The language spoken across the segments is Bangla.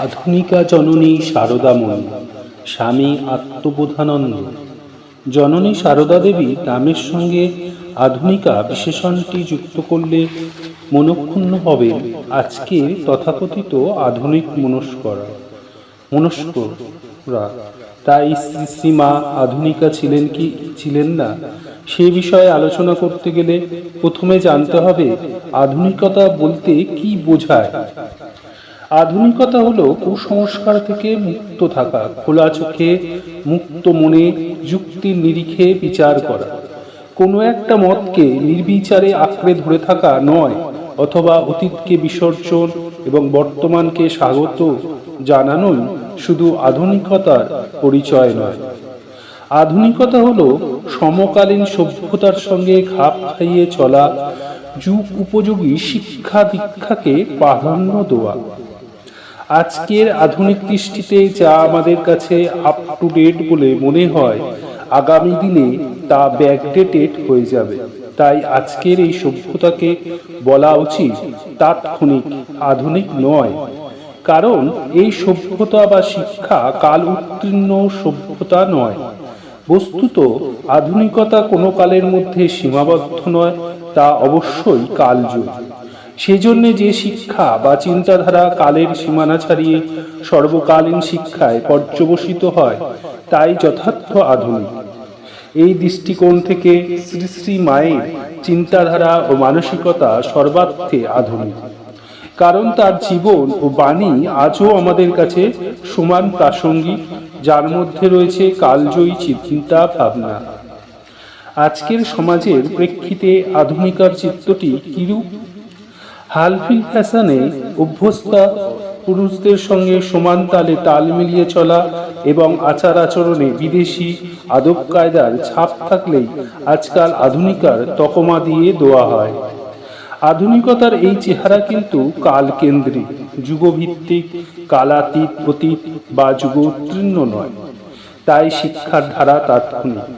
আধুনিকা জননী শারদাময়ী স্বামী আত্মবোধানন্দ। জননী সারদা দেবী নামের সঙ্গে আধুনিকা বিশেষণটি যুক্ত করলে মনক্ষুণ্ণ হবে আজকে তথাকথিত আধুনিক মনস্করা। মনস্করা, তাই শ্রী শ্রীমা আধুনিকা ছিলেন কি, ছিলেন না? সে বিষয়ে আলোচনা করতে গেলে প্রথমে জানতে হবে আধুনিকতা বলতে কি বোঝায়। আধুনিকতা হলো কুসংস্কার থেকে মুক্ত থাকা, খোলা চোখে, মুক্ত মনে যুক্তির নিরিখে বিচার করা। কোনো একটা মতকে নির্বিচারে আঁকড়ে ধরে থাকা নয়, অথবা অতীতকে বিসর্জন এবং বর্তমানকে স্বাগত জানানোই শুধু আধুনিকতার পরিচয় নয়। আধুনিকতা হলো সমকালীন সভ্যতার সঙ্গে খাপ খাইয়ে চলা, যুগ উপযোগী শিক্ষা দীক্ষাকে প্রাধান্য দেওয়া। আজকের আধুনিক দৃষ্টিতে যা আমাদের কাছে আপ টু ডেট বলে মনে হয়, আগামী দিনে তা ব্যাকডেটেড হয়ে যাবে। তাই আজকের এই সভ্যতাকে বলা উচিত তাৎক্ষণিক, আধুনিক নয়। কারণ এই সভ্যতা বা শিক্ষা কাল উত্তীর্ণ সভ্যতা নয়। বস্তুত আধুনিকতা কোনো কালের মধ্যে সীমাবদ্ধ নয়, তা অবশ্যই কালযুগ। সেজন্য যে শিক্ষা বা চিন্তাধারা কালের সীমানা ছাড়িয়ে সর্বকালীন শিক্ষায় পর্যবসিত হয়, তাই যথার্থ আধুনিক। এই দৃষ্টিকোণ থেকে শ্রী শ্রী মায়ের চিন্তাধারা ও মানসিকতা সর্বার্থে আধুনিক। কারণ তার জীবন ও বাণী আজও আমাদের কাছে সমান প্রাসঙ্গিক, যার মধ্যে রয়েছে কালজয়ী চিন্তা, ভাবনা। আজকের সমাজের প্রেক্ষিতে আধুনিকার চিত্রটি কিরূপ? হালফিল ফ্যাশনে অভ্যস্তা পুরুষদের সঙ্গে সমান তালে তাল মিলিয়ে চলা এবং আচার আচরণে বিদেশি আদব কায়দার ছাপ থাকলেই আজকাল আধুনিকার তকমা দিয়ে দেওয়া হয়। আধুনিকতার এই চেহারা কিন্তু কালকেন্দ্রিক, যুগভিত্তিক, কালাতীত প্রতীত বা যুগ উত্তীর্ণ নয়। তাই শিক্ষার ধারা তাৎক্ষণিক।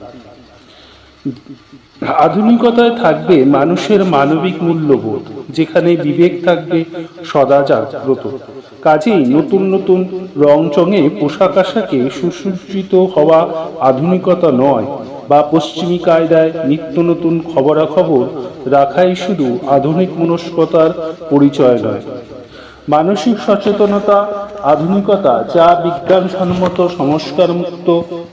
আধুনিকতায় থাকবে মানুষের মানবিক মূল্যবোধ, যেখানে বিবেক থাকবে সদা জাগ্রত। কাজেই নতুন নতুন রং চঙে পোশাক আশাকে সুসজ্জিত হওয়া আধুনিকতা নয় বা পশ্চিমী কায়দায় নিত্য নতুন খবরাখবর রাখাই শুধু আধুনিক মনস্কতার পরিচয় নয়। মানসিক সচেতনতা, আধুনিকতা যা বিজ্ঞানসম্মত সংস্কারমুক্ত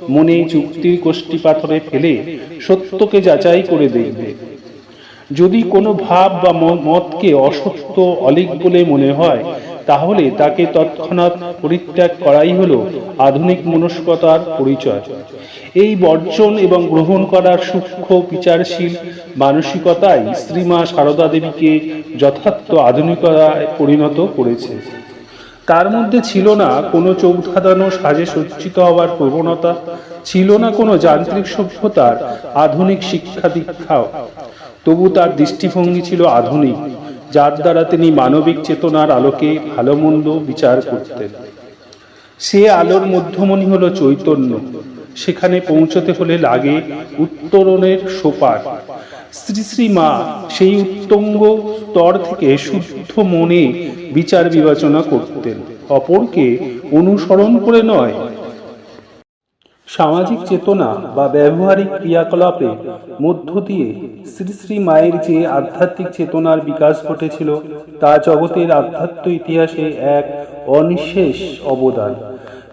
মনে যুক্তির গোষ্ঠী পাথরে ফেলে সত্যকে যাচাই করে দেখবে। যদি কোনো ভাব বা মতকে অসত্য, অলিক বলে মনে হয় তাহলে তাকে তৎক্ষণাৎ পরিত্যাগ করাই হলো আধুনিক মনস্কতার পরিচয়। এই বর্জন এবং গ্রহণ করার সূক্ষ্ম বিচারশীল মানসিকতাই শ্রীমা সারদা দেবীকে যথার্থ আধুনিকতায় পরিণত করেছে। তার মধ্যে ছিল না কোনো চোখ ধাঁধানো সাজে সজ্জিত হওয়ার প্রবণতা, ছিল না কোনো যান্ত্রিক সভ্যতার আধুনিক শিক্ষা দীক্ষাও তবু তার দৃষ্টিভঙ্গি ছিল আধুনিক। যার দ্বারা তিনি মানবিক চেতনার আলোকে ভালো মন্দ বিচার করতেন। সে আলোর মধ্যমণি হলো চৈতন্য। সেখানে পৌঁছতে হলে লাগে উত্তরণের সোপার শ্রী শ্রী মা সেই উত্তঙ্গ স্তর থেকে শুদ্ধ মনে বিচার বিবেচনা করতেন। অপরকে অনুসরণ করে নয় সামাজিক চেতনা বা ব্যবহারিক ক্রিয়াকলাপে মধ্য দিয়ে শ্রী শ্রী মায়ের যে আধ্যাত্মিক চেতনার বিকাশ ঘটেছিল, তা জগতের আধ্যাত্ম ইতিহাসে এক অনিশেষ অবদান।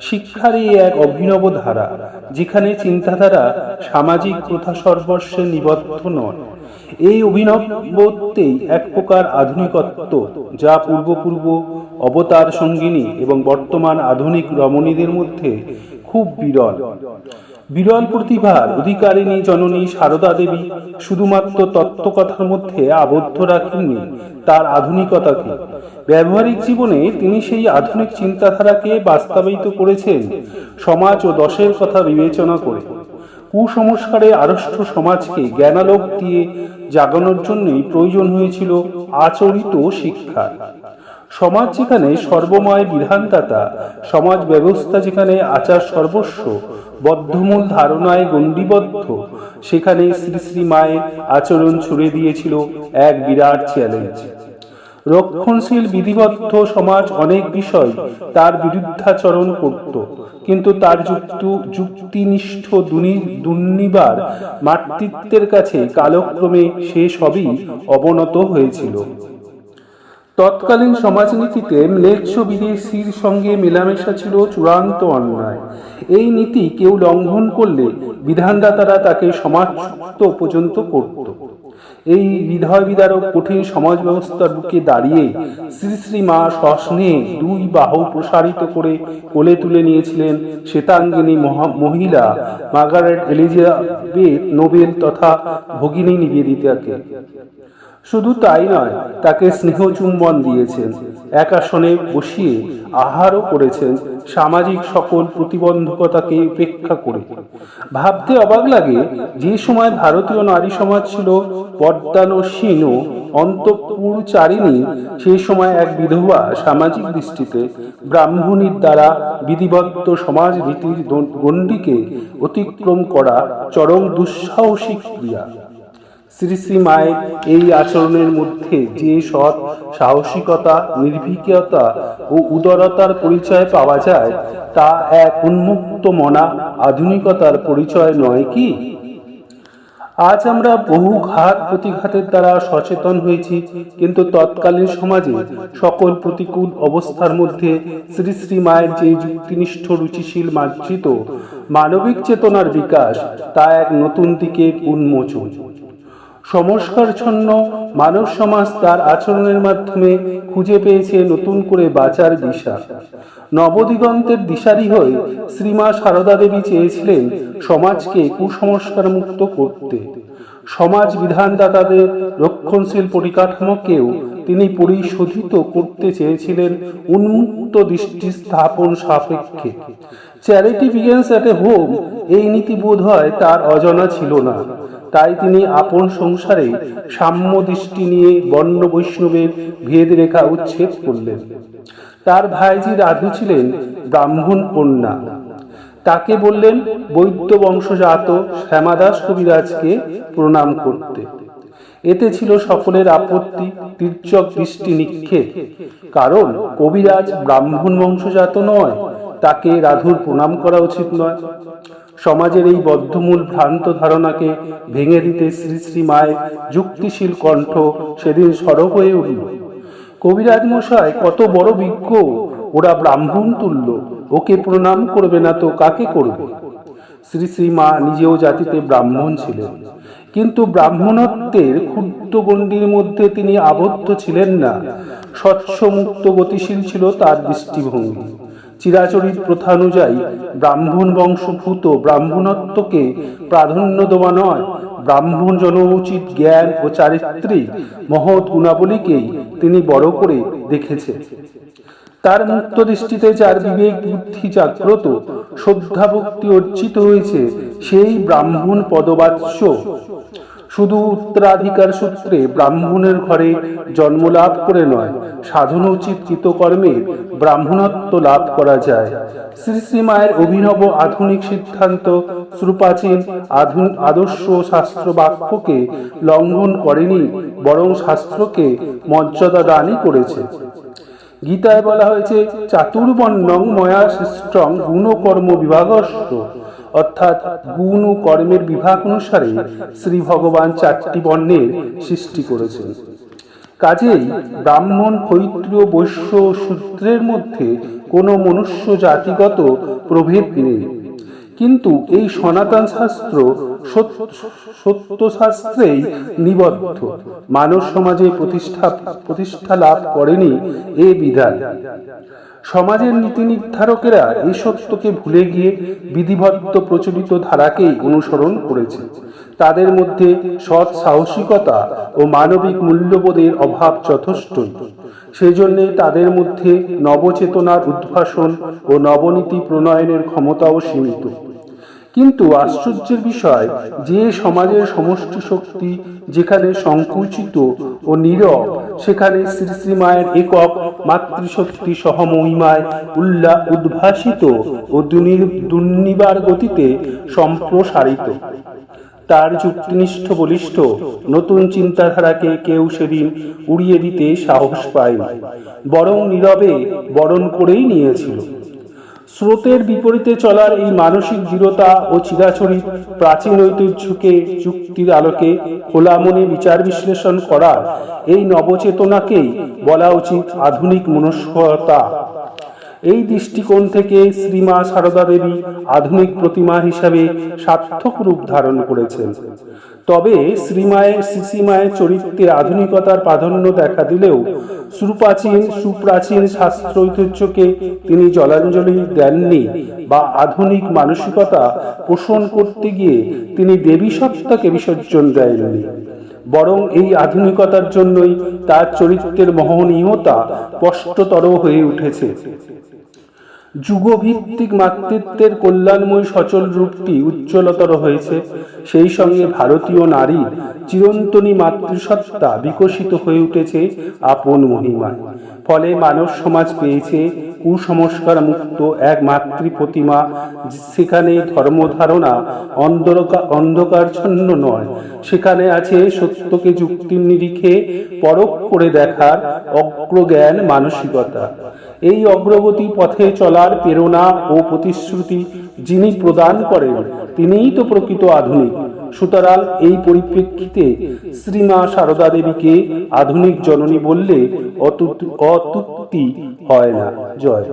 শিক্ষার এই এক অভিনব ধারা, যেখানে চিন্তাধারা সামাজিক প্রথা সর্বস্বে নিবদ্ধ নয় এই অভিনবত্বেই এক প্রকার আধুনিকত্ব, যা পূর্বপূর্ব অবতার সঙ্গিনী এবং বর্তমান আধুনিক রমণীদের মধ্যে খুব বিরল। বিরল প্রতিভার অধিকারিণী জননী সারদা দেবী শুধুমাত্র তত্ত্বকথার মধ্যে আবদ্ধ রাখেননি, তার আধুনিকতাকে। ব্যবহারিক জীবনে তিনি সেই আধুনিক চিন্তাধারাকে বাস্তবায়িত করেছেন, সমাজ ও দশের কথা বিবেচনা করে। কুসংস্কারে আড়ষ্ট সমাজকে জ্ঞানালোক দিয়ে জাগানোর জন্যই প্রয়োজন হয়েছিল আচরিত শিক্ষা। সমাজ যেখানে সর্বময় বিধানদাতা সমাজ ব্যবস্থা যেখানে আচার সর্বস্ব বদ্ধমূল ধারণায় গণ্ডিবদ্ধ সেখানে শ্রী শ্রী মায়ের আচরণ ছুড়ে দিয়েছিল এক বিরাট চ্যালেঞ্জ রক্ষণশীল বিধিবদ্ধ সমাজ অনেক বিষয় তার বিরুদ্ধাচরণ করত। কিন্তু তার যুক্ত যুক্তিনিষ্ঠ দুর্নিবার মাতৃত্বের কাছে কালক্রমে সে সবই অবনত হয়েছিল। তৎকালীন সমাজনীতিতে ম্লেচ্ছ বিদেশির সঙ্গে মেলামেশা ছিল চূড়ান্ত অন্যায়। এই নীতি কেউ লঙ্ঘন করলে বিধানদাতারা তাকে সমাজযুক্ত পর্যন্ত করত। এই হৃদয় বিদারক কঠিন সমাজ ব্যবস্থার বুকে দাঁড়িয়ে শ্রী শ্রী মা সস্নে দুই বাহু প্রসারিত করে কোলে তুলে নিয়েছিলেন শ্বেতাঙ্গিনী মহা- মহিলা মার্গারেট এলিজাবেথ নোবেল তথা ভগিনী নিবেদিতাকে। শুধু তাই নয়, তাকে স্নেহ চুম্বন দিয়েছেন। এক আসনে বসিয়ে আহারও করেছেন সামাজিক সকল প্রতিবন্ধকতাকে উপেক্ষা করে। ভাবতে অবাক লাগে যে সময় ভারতীয় নারী সমাজ ছিল পদ্মানসীন ও অন্তঃপুরচারিণী সেই সময় এক বিধবা সামাজিক দৃষ্টিতে ব্রাহ্মণীর দ্বারা বিধিবদ্ধ সমাজ রীতির গণ্ডিকে অতিক্রম করা চরম দুঃসাহসিক ক্রিয়া। শ্রী শ্রী মায়ের এই আচরণের মধ্যে যে সৎ সাহসিকতা, নির্ভীকতা ও উদারতার পরিচয় পাওয়া যায়, তা এক উন্মুক্ত মনা আধুনিকতার পরিচয় নয় কি? আজ আমরা বহু ঘাত প্রতিঘাতের দ্বারা সচেতন হয়েছি, কিন্তু তৎকালীন সমাজে সকল প্রতিকূল অবস্থার মধ্যে শ্রী শ্রী মায়ের যে যুক্তিনিষ্ঠ রুচিশীল মার্জিত মানবিক চেতনার বিকাশ, তা এক নতুন দিকের উন্মোচন। সংস্কারচ্ছন্ন মানব সমাজ তার আচরণের মাধ্যমে খুঁজে পেয়েছে নতুন করে বাঁচার দিশা। নবদিগন্তের দিশারি হয়ে শ্রীমা সারদা দেবী চেয়েছিলেন সমাজকে কুসংস্কার মুক্ত করতে। সমাজ বিধানদাতাদের রক্ষণশীল পরিকাঠামোকেও তিনি পরিশোধিত করতে চেয়েছিলেন উন্মুক্ত দৃষ্টি স্থাপন সাপেক্ষে। Charity begins at a home এই নীতি বোধ হয় তার অজানা ছিল না। তাই তিনি আপন সংসারে সাম্য দৃষ্টি নিয়ে বর্ণ বৈষ্ণবের ভেদ রেখা উচ্ছেদ করলেন। তার ভাইজি রাধু ছিলেন ব্রাহ্মণ কন্যা। তাকে বললেন, বৈদ্য বংশজাত শ্যামাদাস কবিরাজকে প্রণাম করতে। এতে ছিল সকলের আপত্তি, তীর্যক দৃষ্টি নিক্ষেপ। কারণ কবিরাজ ব্রাহ্মণ বংশজাত নয় তাকে রাধুর প্রণাম করা উচিত নয়। সমাজের এই বদ্ধমূল ভ্রান্ত ধারণাকে ভেঙে দিতে শ্রী শ্রী মায়ের যুক্তিশীল কণ্ঠ সেদিন সরব হয়ে উঠল। কবিরাজ মশাই, কত বড় বিজ্ঞ, ওরা ব্রাহ্মণ তুল্য, ওকে প্রণাম করবে না তো কাকে করবে? শ্রী শ্রী মা নিজেও জাতিতে ব্রাহ্মণ ছিলেন, কিন্তু ব্রাহ্মণত্বের ক্ষুদ্র গণ্ডির মধ্যে তিনি আবদ্ধ ছিলেন না। স্বচ্ছ মুক্ত গতিশীল ছিল তার দৃষ্টিভঙ্গি। চিরাচরিত প্রথা অনুযায়ী ব্রাহ্মণ বংশভূত ব্রাহ্মণত্বকে প্রাধান্য দেওয়া নয়। ব্রাহ্মণ জনউচিত জ্ঞান ও চারিত্রিক মহৎ গুণাবলীকেই তিনি বড় করে দেখেছেন। তার মুক্ত দৃষ্টিতে যার বিবেক বুদ্ধি জাগ্রত শ্রদ্ধা ভক্তি অর্জিত হয়েছে, সেই ব্রাহ্মণ পদবাচ্য শুধু উত্তরাধিকার সূত্রে ব্রাহ্মণের ঘরে জন্ম লাভ করে নয় সাধনোচিত কৃতকর্মে ব্রাহ্মণত্ব লাভ করা যায়। শ্রী শ্রী মায়ের অভিনব আধুনিক সিদ্ধান্ত আধুন আদর্শ শাস্ত্র বাক্যকে লঙ্ঘন করেনি, বরং শাস্ত্রকে মর্যাদা দানই করেছে। গীতায় বলা হয়েছে চাতুর্বর্ণং ময়া সৃষ্টং গুণকর্ম বিভাগস্ত অর্থাৎ গুণ ও কর্মের বিভাগ অনুসারে শ্রী ভগবান চারটি বর্ণের সৃষ্টি করেছেন। কাজেই ব্রাহ্মণ ক্ষৈত্রীয় বৈশ্য সূত্রের মধ্যে কোনো মনুষ্য জাতিগত প্রভেদ নেই। কিন্তু এই সনাতন শাস্ত্র সত্য- শাস্ত্রেই নিবদ্ধ। মানব সমাজে প্রতিষ্ঠা প্রতিষ্ঠা লাভ করেনি এ বিধান। সমাজের নীতি নির্ধারকেরা এই সত্যকে ভুলে গিয়ে বিধিবদ্ধ প্রচলিত ধারাকেই অনুসরণ করেছে। তাদের মধ্যে সৎ সাহসিকতা ও মানবিক মূল্যবোধের অভাব যথেষ্টই। সেজন্যে তাদের মধ্যে নবচেতনার উদ্ভাসন ও নবনীতি প্রণয়নের ক্ষমতাও সীমিত। কিন্তু আশ্চর্যের বিষয়, যে সমাজের সমষ্টি শক্তি যেখানে সংকুচিত ও নীরব, সেখানে শ্রী শ্রী মায়ের একক মাতৃশক্তি সহমহিমায় উল্লা উদ্ভাসিত ও দুর্নি- দুর্নিবার গতিতে সম্প্রসারিত। তার যুক্তিনিষ্ঠ বলিষ্ঠ নতুন চিন্তাধারাকে কেউ সেদিন উড়িয়ে দিতে সাহস পায়নি, বরং নীরবে বরণ করেই নিয়েছিল। স্রোতের বিপরীতে চলার এই মানসিক দৃঢ়তা ও চিরাচরিত প্রাচীন ঐতিহ্যকে যুক্তির আলোকে খোলা মনে বিচার বিশ্লেষণ করার এই নবচেতনাকেই বলা উচিত আধুনিক মনস্কতা এই দৃষ্টিকোণ থেকে শ্রীমা সারদা দেবী আধুনিক প্রতিমা হিসাবে সার্থক রূপ ধারণ করেছেন। তবে শ্রীমায়ের, শ্রীশ্রীমায়ের চরিত্রে আধুনিকতার প্রাধান্য দেখা দিলেও সুপ্রাচীন সুপ্রাচীন শাস্ত্র ঐতিহ্যকে তিনি জলাঞ্জলি দেননি বা আধুনিক মানসিকতা পোষণ করতে গিয়ে তিনি দেবী সত্তাকে বিসর্জন দেননি। বরং এই আধুনিকতার জন্যই তার চরিত্রের মহনীয়তা স্পষ্টতর হয়ে উঠেছে। যুগভিত্তিক মাতৃত্বের কল্যাণময় সচল রূপটি উজ্জ্বলতর হয়েছে। সেই সঙ্গে ভারতীয় নারী চিরন্তনী মাতৃসত্তা বিকশিত হয়ে উঠেছে আপন মহিমায়। ফলে মানব সমাজ পেয়েছে কুসংস্কার মুক্ত এক মাতৃ প্রতিমা। সেখানে ধর্মধারণা অন্ধকার অন্ধকারচ্ছন্ন নয়। সেখানে আছে সত্যকে যুক্তির নিরিখে পরখ করে দেখার অগ্রজ্ঞান মানসিকতা। এই অগ্রগতি পথে চলার প্রেরণা ও প্রতিশ্রুতি যিনি প্রদান করেন, তিনিই তো প্রকৃত আধুনিক। সুতরাং এই পরিপ্রেক্ষিতে শ্রীমা সারদা দেবীকে আধুনিক জননী বললে অতুক্তি হয় না। জয়।